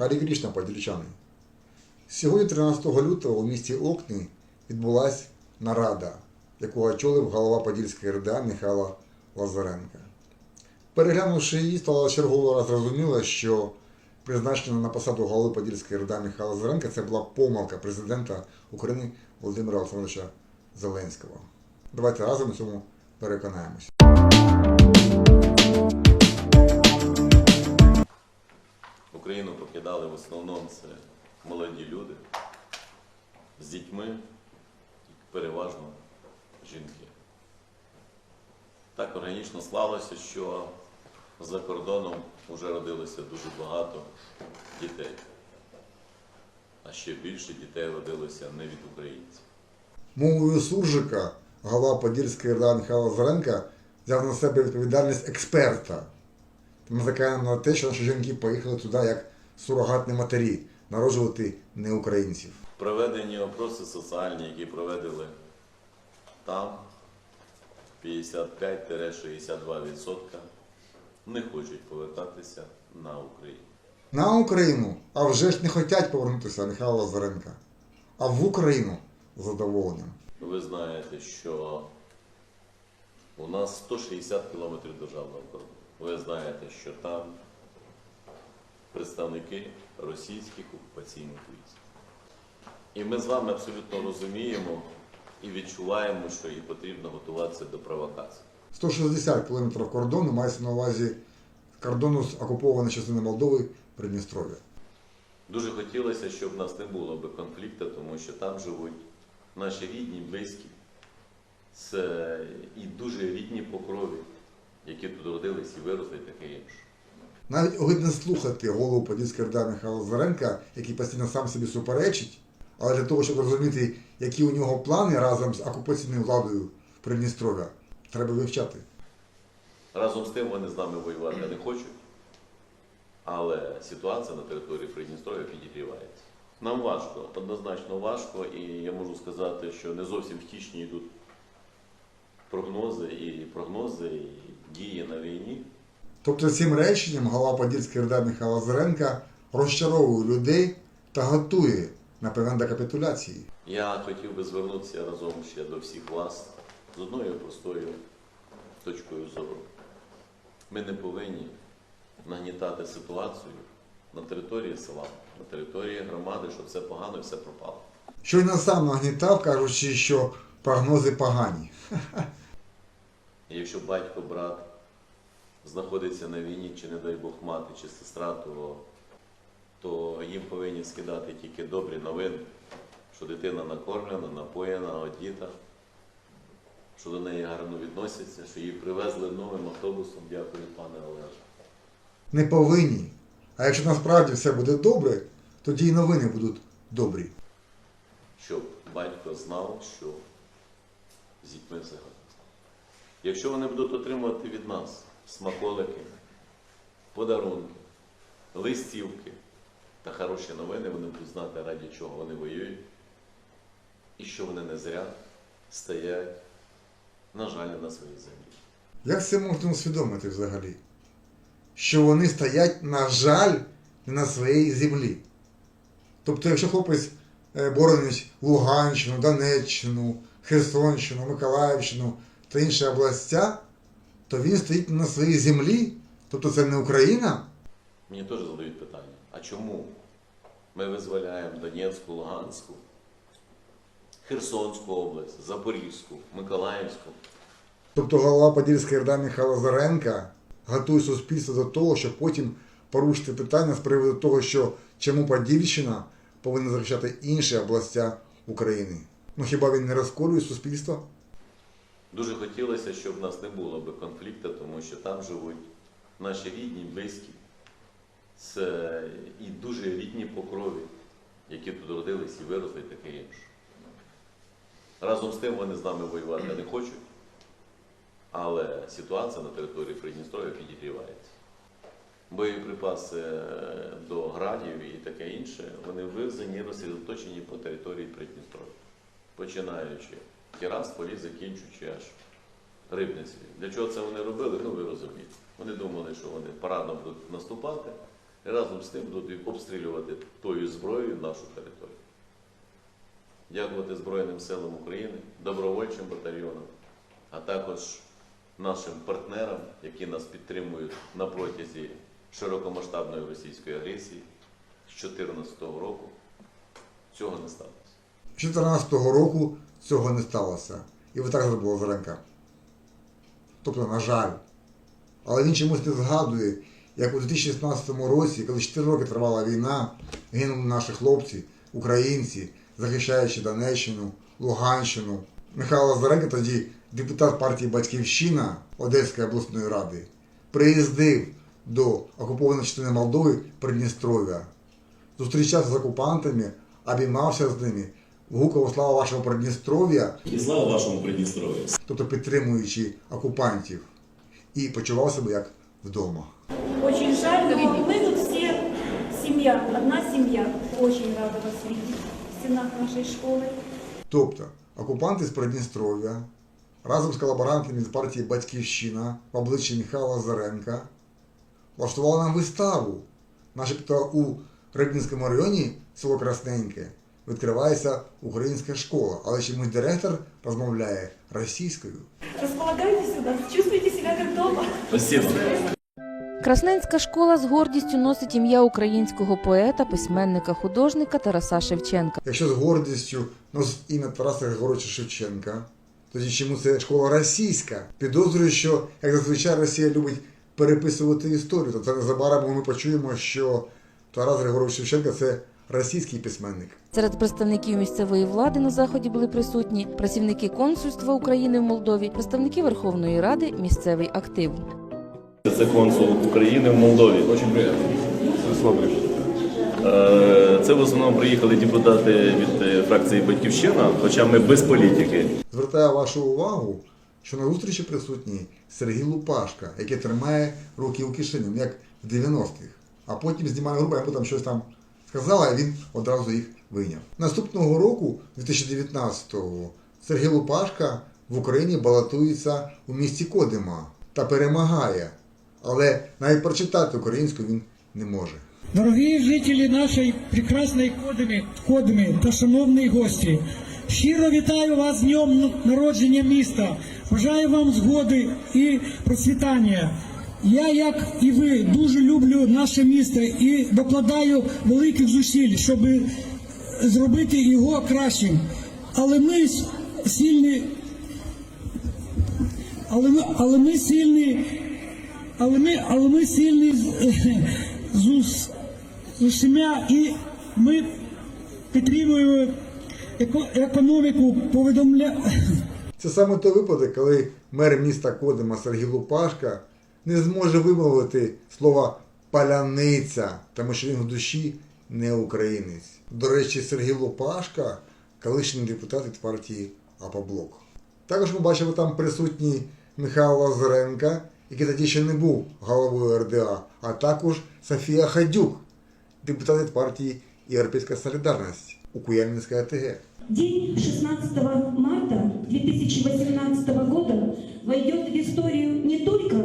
Харі Крішна, подільчани. Сьогодні, 13 лютого, у місті Окні відбулася нарада, яку очолив голова Подільської РДА Михайло Лазаренко. Переглянувши її, стало черговий раз зрозуміло, що призначення на посаду голови Подільської РДА Михайла Лазаренка це була помилка президента України Володимира Олександровича Зеленського. Давайте разом у цьому переконаємось. Україну покидали в основному це молоді люди з дітьми, і переважно жінки. Так органічно склалося, що за кордоном вже родилося дуже багато дітей. А ще більше дітей родилося не від українців. Мовою суржика голова Подільської РДА Михайло Лазаренка взяв на себе відповідальність експерта. Натякає на те, що наші жінки поїхали туди як сурогатні матері, народжувати не українців. Проведені опроси соціальні, які проведили там 55-62% не хочуть повертатися на Україну. На Україну, а вже ж не хочуть повернутися Михайло Лазаренка, а в Україну задоволенням. Ви знаєте, що у нас 160 кілометрів державного кордону. Ви знаєте, що там представники російських окупаційних військ. І ми з вами абсолютно розуміємо і відчуваємо, що і потрібно готуватися до провокацій. 160 кілометрів кордону мається на увазі кордону з окупованої частини Молдови Придністров'я. Дуже хотілося, щоб в нас не було би конфлікту, тому що там живуть наші рідні, близькі. Це і дуже рідні по крові, які тут родились і виросли, і таке інше. Навіть огидно слухати голову Подільської РДА Михайла Лазаренка, який постійно сам собі суперечить, але для того, щоб зрозуміти, які у нього плани разом з окупаційною владою Придністров'я, треба вивчати. Разом з тим вони з нами воювати не хочуть, але ситуація на території Придністров'я підігрівається. Нам важко, однозначно важко, і я можу сказати, що не зовсім втішні йдуть прогнози і прогнози, і дії на війні. Тобто цим реченням голова Подільської РДА Михайла Лазаренка розчаровує людей та готує, напевно, до капітуляції. Я хотів би звернутися разом ще до всіх вас з одною простою точкою зору. Ми не повинні нагнітати ситуацію на території села, на території громади, що все погано і все пропало. Щойно сам нагнітав, кажучи, що прогнози погані. Якщо батько, брат знаходиться на війні, чи не дай Бог мати, чи сестра, то, то їм повинні скидати тільки добрі новини, що дитина накормлена, напоєна, одіта, що до неї гарно відносяться, що її привезли новим автобусом, дякую, пане Олеже. Не повинні. А якщо насправді все буде добре, тоді і новини будуть добрі. щоб батько знав, що з дітьми все гаразд. Якщо вони будуть отримувати від нас смаколики, подарунки, листівки та хороші новини, вони будуть знати, раді чого вони воюють, і що вони не зря стоять, на жаль, на своїй землі. Як це можна усвідомити взагалі? Що вони стоять, на жаль, на своїй землі. Тобто, якщо хлопець е, боронить Луганщину, Донеччину, Херсонщину, Миколаївщину та інші областя, то він стоїть на своїй землі. Тобто це не Україна. Мені теж задають питання, а чому ми визволяємо Донецьку, Луганську, Херсонську область, Запорізьку, Миколаївську? Тобто голова Подільської РДА Михайло Заренка готує суспільство до того, щоб потім порушити питання з приводу того, що чому Подільщина повинна захищати інші областя України. Ну хіба він не розколює суспільство? Дуже хотілося, щоб в нас не було би конфлікту, тому що там живуть наші рідні, близькі. Це і дуже рідні по крові, які тут родились і виросли, і таке інше. Разом з тим вони з нами воювати не хочуть, але ситуація на території Придністров'я підігрівається. Боєприпаси е, до градів і таке інше, вони вивезені і розсередоточені по території Придністров'я, починаючи Тірасполі, закінчуючи аж Рибницею. Для чого це вони робили? Ну ви розумієте. Вони думали, що вони парадно будуть наступати, і разом з тим будуть обстрілювати тою зброєю нашу територію. Дякувати Збройним силам України, добровольчим батальйонам, а також нашим партнерам, які нас підтримують на протязі широкомасштабної російської агресії з 2014 року. Цього не сталося. З 2014 року цього не сталося. І ви так зробили Лазаренка. Тобто, на жаль. Але він чомусь не згадує, як у 2016 році, коли 4 роки тривала війна, гинули наші хлопці, українці, захищаючи Донеччину, Луганщину. Михайло Лазаренко, тоді депутат партії Батьківщина Одеської обласної ради, приїздив до окупованої частини Молдови Придністров'я, зустрічався з окупантами, обіймався з ними, гукав слава вашого Придністров'я, І слава вашому Придністров'ю. тобто підтримуючи окупантів, і почував себе як вдома. Очень жаль, но мы тут все семья, одна семья. Очень рада вас видеть в стенах нашей школы. Тобто окупанти з Придністров'я разом з колаборантами з партії Батьківщина в обличчі Михайла Лазаренка влаштували нам виставу. Начебто у Рибнінському районі село Красненьке відкривається українська школа, але чомусь директор розмовляє російською. Располагайтесь сюда, чувствуйте себя как дома. Спасибо. Красненська школа з гордістю носить ім'я українського поета, письменника, художника Тараса Шевченка. Якщо з гордістю носить ім'я Тараса Григоровича Шевченка, тоді чому це школа російська? Підозрюю, що як зазвичай Росія любить переписувати історію, то це незабаром ми почуємо, що Тарас Григорович Шевченка це російський письменник. Серед представників місцевої влади на заході були присутні працівники консульства України в Молдові, представники Верховної Ради, місцевий актив. Це консул України в Молдові. Дуже приємно. Е, Це в основному приїхали депутати від е, фракції Батьківщина, хоча ми без політики. Звертаю вашу увагу, що на зустрічі присутній Сергій Лупашка, який тримає руки у кишені, ну, як в 90-х. А потім знімає групу, йому там щось там сказала, а він одразу їх вийняв. Наступного року, 2019-го, Сергій Лупашка в Україні балотується у місті Кодима та перемагає. Але навіть прочитати українську він не може. Дорогі жителі нашої прекрасної Кодими, Кодими та шановні гості, щиро вітаю вас з днем народження міста. Бажаю вам згоди і процвітання. Я, як і ви, дуже люблю наше місто і докладаю великих зусиль, щоб зробити його кращим. Але ми сильні, але ми, але ми сильні, але ми, але ми сильні з, з, з усіма і ми підтримуємо еко- економіку, повідомля. Це саме той випадок, коли мер міста Кодима Сергій Лупашка не зможе вимовити слова паляниця, тому що він в душі не українець. До речі, Сергій Лупашка колишній депутат від партії Апоблок. Також ми бачимо там присутній Михайло Лазаренка, який тоді ще не був головою РДА, а також Софія Хадюк, депутат від партії Європейська Солідарність у Куяльницькій АТГ. День 16 марта 2018 года войдет в историю не только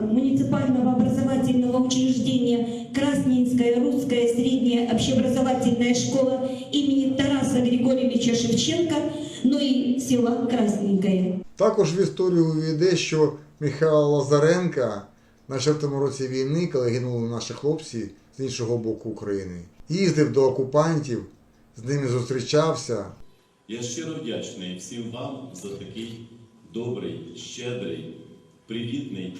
образовательного учреждения Красненская русская средняя общеобразовательная школа имени Тараса Григорьевича Шевченко, но и села Красненькое. Також в історію увійде, що Михайло Лазаренка на четвертому році війни, коли гинули наші хлопці з іншого боку України, їздив до окупантів, з ними зустрічався. Я щиро вдячний всім вам за такий добрий, щедрий, привітний,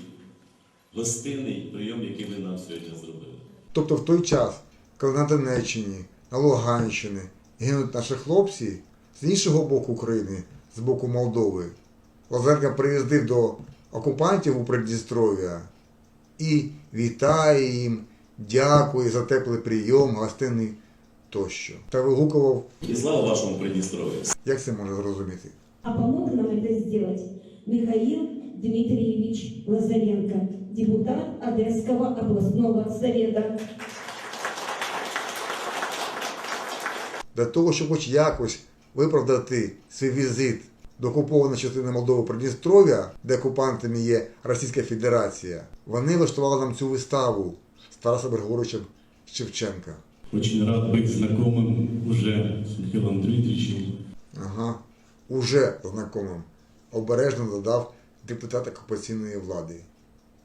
гостинний прийом, який ви нам сьогодні зробили. Тобто в той час, коли на Донеччині, на Луганщині гинуть наші хлопці з іншого боку України, з боку Молдови, Лазаренко приїздив до окупантів у Придністров'я і вітає їм, дякує за теплий прийом, гостинний тощо. Та вигукував І слава вашому Придністров'ю. Як це можна зрозуміти? А помог нам это сделать Михаил Дмитриевич Лазаренко, депутат Одесского областного совета. Для того, щоб хоч якось виправдати свій візит до окупованої частини Молдови Придністров'я, де окупантами є Російська Федерація, вони влаштували нам цю виставу з Тарасом Григоровичем Шевченка. Очень рад быть знакомым уже с Михаилом Дмитриевичем. Ага, уже знайомим. Обережно додав депутат окупаційної влади.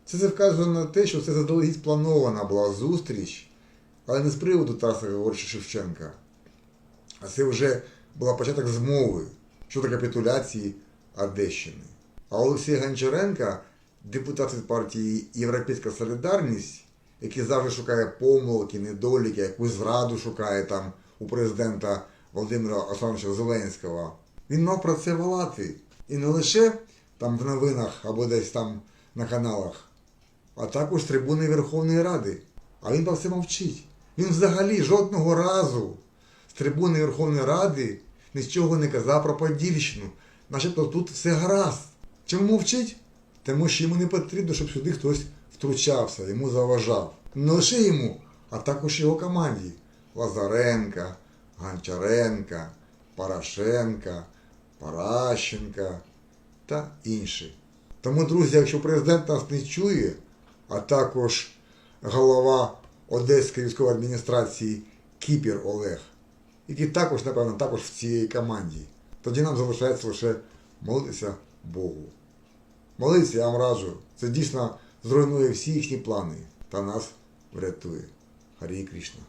Це все вказує на те, що це заздалегідь спланована була зустріч, але не з приводу Тараса Григоровича Шевченка. А це вже була початок змови щодо капітуляції Одещини. А Олексій Гончаренка, депутат від партії Європейська Солідарність, який завжди шукає помилки, недоліки, якусь зраду шукає там у президента Володимира Олександровича Зеленського, він мав про це волати. І не лише там в новинах або десь там на каналах, а також трибуни Верховної Ради. А він про це мовчить. Він взагалі жодного разу з трибуни Верховної Ради нічого не казав про Подільщину. Начебто тут все гаразд. Чому мовчить? Тому що йому не потрібно, щоб сюди хтось втручався, йому заважав. Не лише йому, а також його команді. Лазаренка, Гончаренка, Порошенка, Паращенка та інші. Тому, друзі, якщо президент нас не чує, а також голова Одеської військової адміністрації Кіпір Олег, який також, напевно, також в цій команді, тоді нам залишається лише молитися Богу. Молитися, я вам раджу, це дійсно зруйнує всі їхні плани та нас врятує. Харі Кришна.